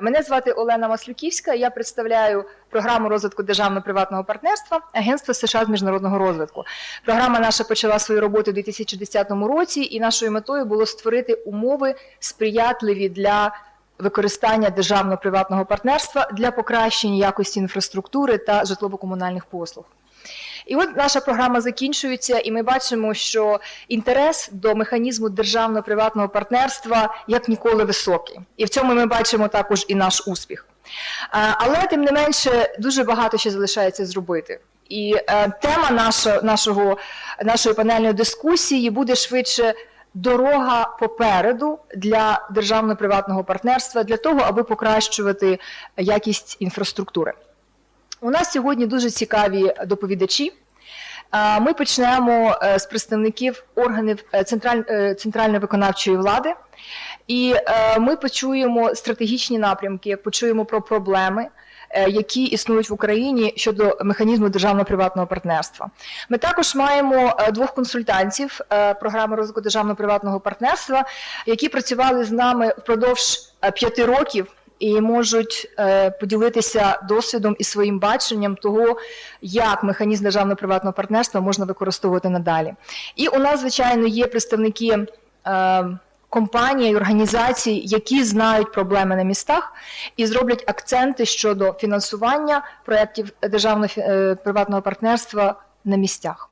Мене звати Олена Маслюківська. Я представляю програму розвитку державно-приватного партнерства Агентства США з міжнародного розвитку. Програма наша почала свою роботу у 2010 році, і нашою метою було створити умови сприятливі для використання державно-приватного партнерства для покращення якості інфраструктури та житлово-комунальних послуг. І от наша програма закінчується, і ми бачимо, що інтерес до механізму державно-приватного партнерства як ніколи високий. І в цьому ми бачимо також і наш успіх. Але тим не менше дуже багато ще залишається зробити. І е, тема нашого, нашого, нашої панельної дискусії буде швидше дорога попереду для державно-приватного партнерства для того, аби покращувати якість інфраструктури. У нас сьогодні дуже цікаві доповідачі. Ми почнемо е, з представників органів е, е, центральної виконавчої влади, і ми почуємо стратегічні напрямки, почуємо про проблеми, які існують в Україні щодо механізму державно-приватного партнерства. Ми також маємо двох консультантів програми розвитку державно-приватного партнерства, які працювали з нами впродовж п'яти років і можуть е, поділитися досвідом і своїм баченням того, як механізм державно-приватного партнерства можна використовувати надалі. І у нас, звичайно, є представники. Е, Компаній, організацій, які знають проблеми на містах і зроблять акценти щодо фінансування проєктів державно-приватного партнерства на місцях.